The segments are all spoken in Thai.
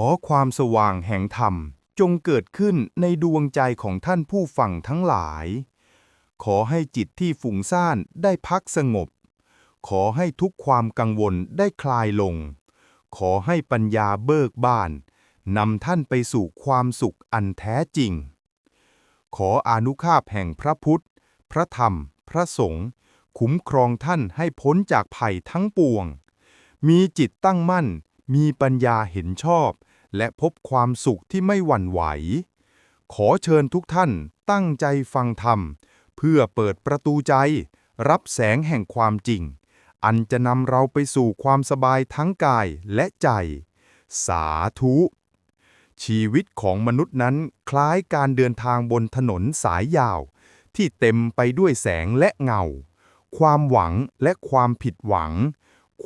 อความสว่างแห่งธรรม จงเกิดขึ้นในดวงใจของท่านผู้ฟังทั้งหลาย ขอให้จิตที่ฝุ่งซ่านได้พักสงบ ขอให้ทุกความกังวลได้คลายลง ขอให้ปัญญาเบิกบานนำท่านไปสู่ความสุขอันแท้จริง ขออนุภาพแห่งพระพุทธ พระธรรม พระสงฆ์คุ้มครองท่านให้พ้นจากภัยทั้งปวง มีจิตตั้งมั่น มีปัญญาเห็นชอบ และพบความสุขที่ไม่หวั่นไหว ขอเชิญทุกท่านตั้งใจฟังธรรม เพื่อเปิดประตูใจ รับแสงแห่งความจริง อันจะนำเราไปสู่ความสบายทั้งกายและใจ สาธุ ชีวิตของมนุษย์นั้นคล้ายการเดินทางบนถนนสายยาว ที่เต็มไปด้วยแสงและเงา ความหวังและความผิดหวัง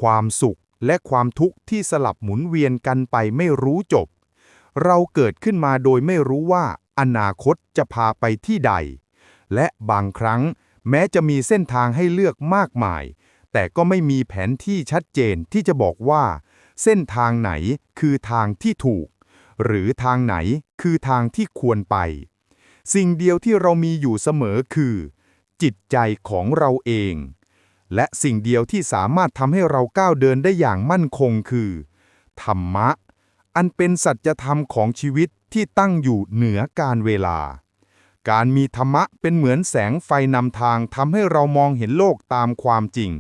ความสุข และความทุกข์ที่สลับหมุนเวียนกันไปไม่รู้จบ เราเกิดขึ้นมาโดยไม่รู้ว่าอนาคตจะพาไปที่ใด และบางครั้ง แม้จะมีเส้นทางให้เลือกมากมาย แต่ก็ไม่มีแผนที่ชัดเจนที่จะบอกว่า เส้นทางไหนคือทางที่ถูก หรือทางไหนคือทางที่ควรไป สิ่งเดียวที่เรามีอยู่เสมอคือ จิตใจของเราเอง และสิ่งเดียวที่สามารถทำให้เราก้าวเดินได้อย่างมั่นคงคือ ธรรมะ อันเป็นสัจธรรมของชีวิตที่ตั้งอยู่เหนือการเวลา การมีธรรมะเป็นเหมือนแสงไฟนำทางทำให้เรามองเห็นโลกตามความจริง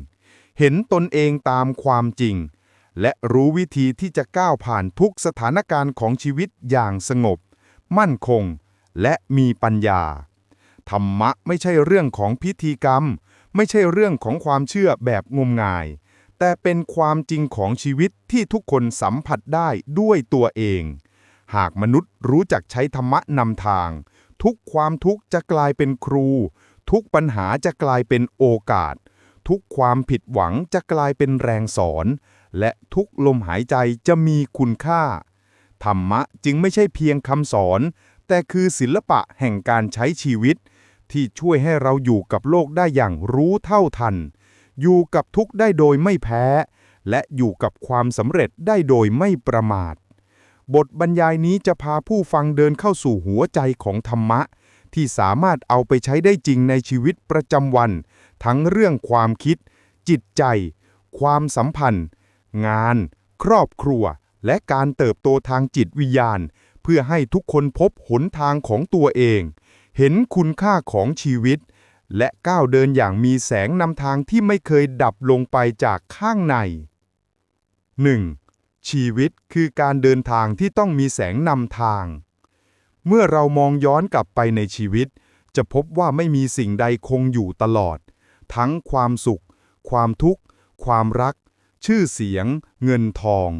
เห็นตนเองตามความจริง และรู้วิธีที่จะก้าวผ่านทุกสถานการณ์ของชีวิตอย่างสงบ มั่นคง และมีปัญญา ธรรมะไม่ใช่เรื่องของพิธีกรรม ไม่ใช่เรื่องของความเชื่อแบบงมงาย แต่เป็นความจริงของชีวิตที่ทุกคนสัมผัสได้ด้วยตัวเอง หากมนุษย์รู้จักใช้ธรรมะนำทาง ทุกความทุกข์จะกลายเป็นครู ทุกปัญหาจะกลายเป็นโอกาส ทุกความผิดหวังจะกลายเป็นแรงสอน และทุกลมหายใจจะมีคุณค่า ธรรมะจึงไม่ใช่เพียงคำสอน แต่คือศิลปะแห่งการใช้ชีวิต ที่ช่วยให้เราอยู่กับโลกได้อย่างรู้เท่าทัน อยู่กับทุกข์ได้โดยไม่แพ้ และอยู่กับความสำเร็จได้โดยไม่ประมาท บทบรรยายนี้จะพาผู้ฟังเดินเข้าสู่หัวใจของธรรมะ ที่สามารถเอาไปใช้ได้จริงในชีวิตประจำวัน ทั้งเรื่องความคิด จิตใจ ความสัมพันธ์ งาน ครอบครัว และการเติบโตทางจิตวิญญาณ เพื่อให้ทุกคนพบหนทางของตัวเอง เห็นคุณค่าของชีวิต และก้าวเดินอย่างมีแสงนำทางที่ไม่เคยดับลงไปจากข้างใน 1. ชีวิตคือการเดินทางที่ต้องมีแสงนำทาง เมื่อเรามองย้อนกลับไปในชีวิต จะพบว่าไม่มีสิ่งใดคงอยู่ตลอด ทั้งความสุข ความทุกข์ ความรัก ชื่อเสียง เงินทอง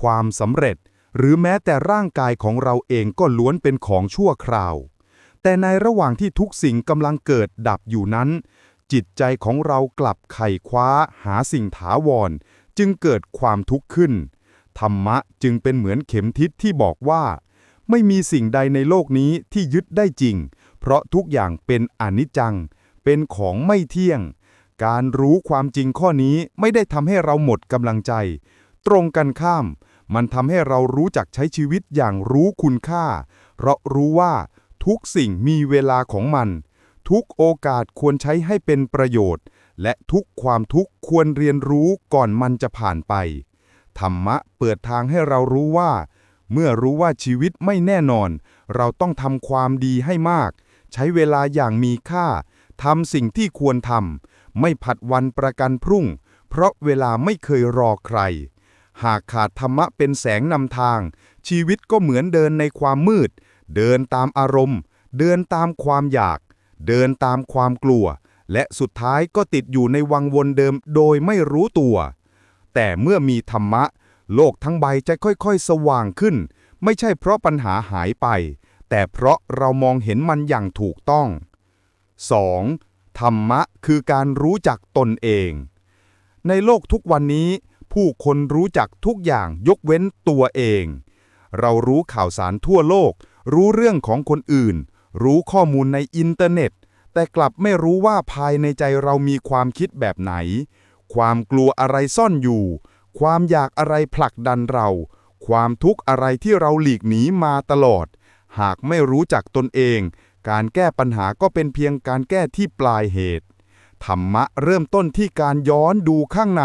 ความสำเร็จ หรือแม้แต่ร่างกายของเราเองก็ล้วนเป็นของชั่วคราว แต่ในระหว่างที่ทุกสิ่งกำลังเกิดดับอยู่นั้น จิตใจของเรากลับไขว่คว้าหาสิ่งถาวร จึงเกิดความทุกข์ขึ้น ธรรมะจึงเป็นเหมือนเข็มทิศที่บอกว่า ไม่มีสิ่งใดในโลกนี้ที่ยึดได้จริง เพราะทุกอย่างเป็นอนิจจัง เป็นของไม่เที่ยง การรู้ความจริงข้อนี้ไม่ได้ทำให้เราหมดกำลังใจ ตรงกันข้าม มันทำให้เรารู้จักใช้ชีวิตอย่างรู้คุณค่า เพราะรู้ว่า ทุกสิ่งมีเวลาของมัน ทุกโอกาสควรใช้ให้เป็นประโยชน์ และทุกความทุกข์ควรเรียนรู้ก่อนมันจะผ่านไป ธรรมะเปิดทางให้เรารู้ว่า เมื่อรู้ว่าชีวิตไม่แน่นอน เราต้องทำความดีให้มาก ใช้เวลาอย่างมีค่าทำสิ่งที่ควรทำไม่ผัดวันประกันพรุ่ง เพราะเวลาไม่เคยรอใคร หากขาดธรรมะเป็นแสงนำทาง ชีวิตก็เหมือนเดินในความมืด เดินตามอารมณ์ เดินตามความอยาก เดินตามความกลัว และสุดท้ายก็ติดอยู่ในวังวนเดิมโดยไม่รู้ตัว แต่เมื่อมีธรรมะ โลกทั้งใบจะค่อยๆ สว่างขึ้น ไม่ใช่เพราะปัญหาหายไป แต่เพราะเรามองเห็นมันอย่างถูกต้อง 2. ธรรมะคือการรู้จักตนเอง ในโลกทุกวันนี้ ผู้คนรู้จักทุกอย่างยกเว้นตัวเอง เรารู้ข่าวสารทั่วโลก รู้เรื่องของคนอื่น รู้ข้อมูลในอินเทอร์เน็ต แต่กลับไม่รู้ว่าภายในใจเรามีความคิดแบบไหน ความกลัวอะไรซ่อนอยู่ ความอยากอะไรผลักดันเรา ความทุกข์อะไรที่เราหลีกหนีมาตลอด หากไม่รู้จักตนเอง การแก้ปัญหาก็เป็นเพียงการแก้ที่ปลายเหตุ ธรรมะเริ่มต้นที่การย้อนดูข้างใน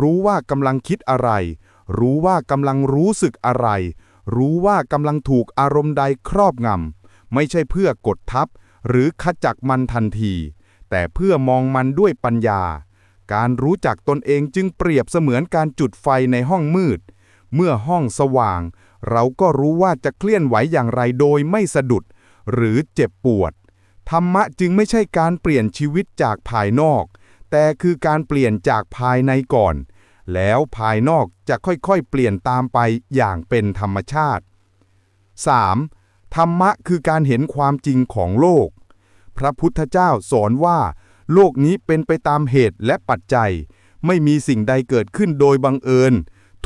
รู้ว่ากำลังคิดอะไร รู้ว่ากำลังรู้สึกอะไร รู้ว่ากำลังถูกอารมณ์ใดครอบงำ ไม่ใช่เพื่อกดทับ หรือขจักมันทันที แต่เพื่อมองมันด้วยปัญญา การรู้จักตนเองจึงเปรียบเสมือนการจุดไฟในห้องมืด เมื่อห้องสว่าง เราก็รู้ว่าจะเคลื่อนไหวอย่างไรโดยไม่สะดุด หรือเจ็บปวด ธรรมะจึงไม่ใช่การเปลี่ยนชีวิตจากภายนอก แต่คือการเปลี่ยนจากภายในก่อน แล้วภายนอกจะค่อยๆ เปลี่ยนตามไปอย่างเป็นธรรมชาติ 3. ธรรมะคือการเห็นความจริงของโลก พระพุทธเจ้าสอนว่า โลกนี้เป็นไปตามเหตุและปัจจัย ไม่มีสิ่งใดเกิดขึ้นโดยบังเอิญ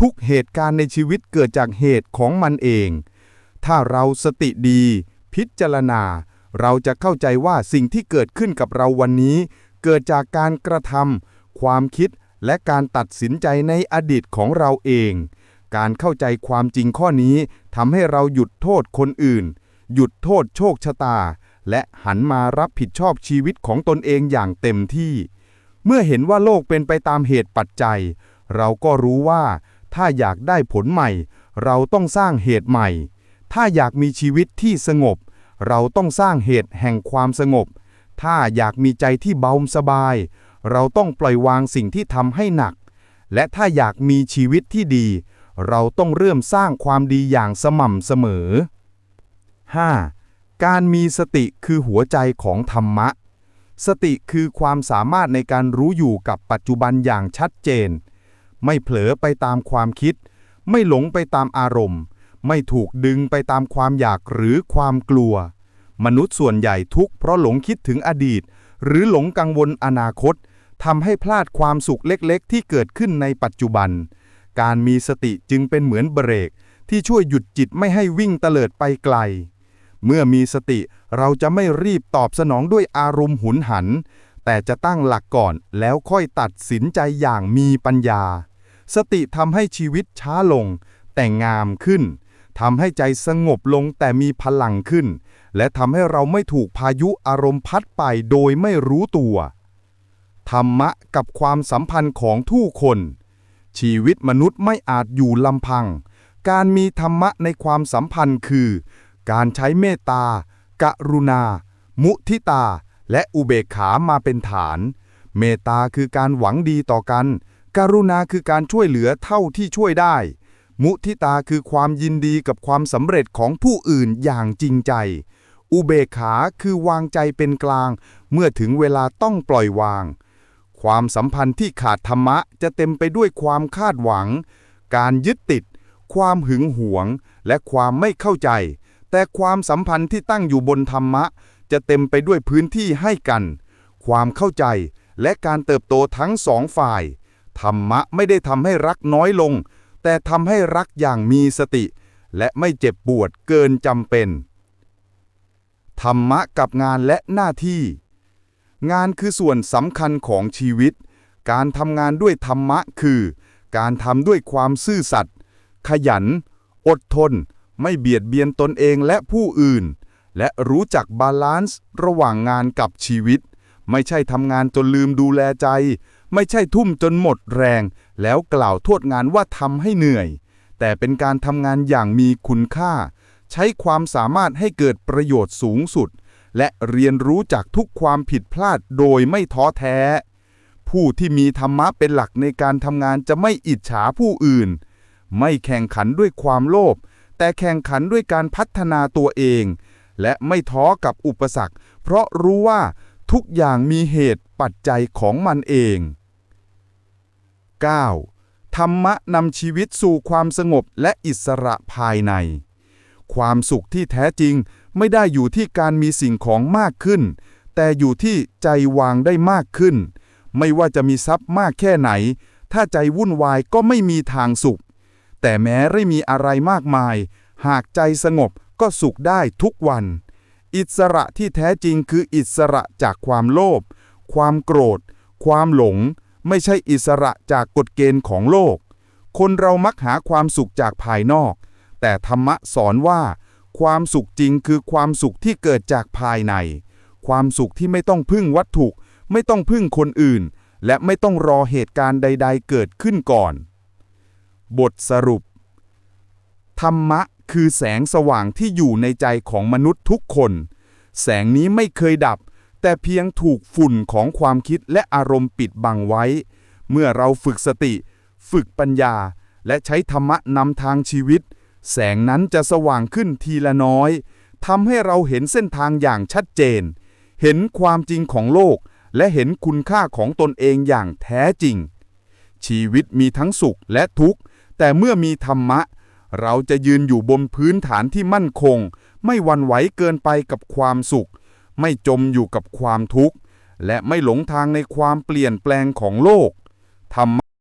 ทุกเหตุการณ์ในชีวิตเกิดจากเหตุของมันเอง ถ้าเราสติดี พิจารณา เราจะเข้าใจว่าสิ่งที่เกิดขึ้นกับเราวันนี้ เกิดจากการกระทำความคิด และการตัดสินใจในอดีตของเราเอง การเข้าใจความจริงข้อนี้ทำให้เราหยุดโทษคนอื่น หยุดโทษโชคชะตา และหันมารับผิดชอบชีวิตของตนเองอย่างเต็มที่ เมื่อเห็นว่าโลกเป็นไปตามเหตุปัจจัย เราก็รู้ว่า ถ้าอยากได้ผลใหม่ เราต้องสร้างเหตุใหม่ ถ้าอยากมีชีวิตที่สงบ เราต้องสร้างเหตุแห่งความสงบ ถ้าอยากมีใจที่เบาสบาย เราต้องปล่อยวางสิ่งที่ทำให้หนัก และถ้าอยากมีชีวิตที่ดี เราต้องเริ่มสร้างความดีอย่างสม่ำเสมอ 5. การมีสติคือหัวใจของธรรมะ สติคือความสามารถในการรู้อยู่กับปัจจุบันอย่างชัดเจน ไม่เผลอไปตามความคิด ไม่หลงไปตามอารมณ์ ไม่ถูกดึงไปตามความอยากหรือความกลัว มนุษย์ส่วนใหญ่ทุกข์เพราะหลงคิดถึงอดีต หรือหลงกังวลอนาคต ทำให้พลาดความสุขเล็กๆ ที่เกิดขึ้นในปัจจุบัน การมีสติจึงเป็นเหมือนเบรก ที่ช่วยหยุดจิตไม่ให้วิ่งเตลิดไปไกล เมื่อมีสติเราจะไม่รีบตอบสนองด้วยอารมณ์หุนหัน แต่จะตั้งหลักก่อนแล้วค่อยตัดสินใจอย่างมีปัญญา สติทำให้ชีวิตช้าลง แต่งามขึ้นทำให้ใจสงบลงแต่มีพลังขึ้น และทำให้เราไม่ถูกพายุอารมณ์พัดไปโดยไม่รู้ตัว ธรรมะกับความสัมพันธ์ของทุกคน ชีวิตมนุษย์ไม่อาจอยู่ลำพัง การมีธรรมะในความสัมพันธ์คือ การใช้เมตตา กรุณา มุทิตา และอุเบกขามาเป็นฐาน เมตตาคือการหวังดีต่อกัน กรุณาคือการช่วยเหลือเท่าที่ช่วยได้ มุทิตาคือความยินดีกับความสำเร็จของผู้อื่นอย่างจริงใจอุเบกขาคือวางใจเป็นกลาง เมื่อถึงเวลาต้องปล่อยวาง ความสัมพันธ์ที่ขาดธรรมะจะเต็มไปด้วยความคาดหวัง การยึดติด ความหึงหวง และความไม่เข้าใจ แต่ความสัมพันธ์ที่ตั้งอยู่บนธรรมะ จะเต็มไปด้วยพื้นที่ให้กัน ความเข้าใจและการเติบโตทั้งสองฝ่าย ธรรมะไม่ได้ทำให้รักน้อยลง แต่ทำให้รักอย่างมีสติ และไม่เจ็บปวดเกินจำเป็น ธรรมะกับงานและหน้าที่ งานคือส่วนสำคัญของชีวิต การทำงานด้วยธรรมะคือ การทำด้วยความซื่อสัตย์ ขยัน อดทน ไม่เบียดเบียนตนเองและผู้อื่น และรู้จักบาลานซ์ระหว่างงานกับชีวิต ไม่ใช่ทำงานจนลืมดูแลใจ ไม่ใช่ทุ่มจนหมดแรง แล้วกล่าวโทษงานว่าทำให้เหนื่อย แต่เป็นการทำงานอย่างมีคุณค่า ใช้ความสามารถให้เกิดประโยชน์สูงสุด และเรียนรู้จากทุกความผิดพลาดโดยไม่ท้อแท้ ผู้ที่มีธรรมะเป็นหลักในการทำงานจะไม่อิจฉาผู้อื่น ไม่แข่งขันด้วยความโลภแต่แข่งขันด้วยการพัฒนาตัวเอง และไม่ท้อกับอุปสรรค เพราะรู้ว่าทุกอย่างมีเหตุปัจจัยของมันเอง 9. ธรรมะนำชีวิตสู่ความสงบและอิสระภายใน ความสุขที่แท้จริง ไม่ได้อยู่ที่การมีสิ่งของมากขึ้น แต่อยู่ที่ใจวางได้มากขึ้น ไม่ว่าจะมีทรัพย์มากแค่ไหน ถ้าใจวุ่นวายก็ไม่มีทางสุข แต่แม้ไม่มีอะไรมากมาย หากใจสงบก็สุขได้ทุกวัน อิสระที่แท้จริงคืออิสระจากความโลภความโกรธ ความหลง ไม่ใช่อิสระจากกฎเกณฑ์ของโลก คนเรามักหาความสุขจากภายนอก แต่ธรรมะสอนว่า ความสุขจริงคือความสุขที่เกิดจากภายใน ความสุขที่ไม่ต้องพึ่งวัตถุ ไม่ต้องพึ่งคนอื่น และไม่ต้องรอเหตุการณ์ใด ๆ เกิดขึ้นก่อน บทสรุป ธรรมะคือแสงสว่างที่อยู่ในใจของมนุษย์ทุกคน แสงนี้ไม่เคยดับ แต่เพียงถูกฝุ่นของความคิดและอารมณ์ปิดบังไว้ เมื่อเราฝึกสติ ฝึกปัญญา และใช้ธรรมะนำทางชีวิต แสงนั้นจะสว่างขึ้นทีละน้อยทำให้เราเห็นเส้นทางอย่างชัดเจน เห็นความจริงของโลก และเห็นคุณค่าของตนเองอย่างแท้จริง ชีวิตมีทั้งสุขและทุกข์ แต่เมื่อมีธรรมะ เราจะยืนอยู่บนพื้นฐานที่มั่นคง ไม่วันไหวเกินไปกับความสุข ไม่จมอยู่กับความทุกข์ และไม่หลงทางในความเปลี่ยนแปลงของโลกธรรมะ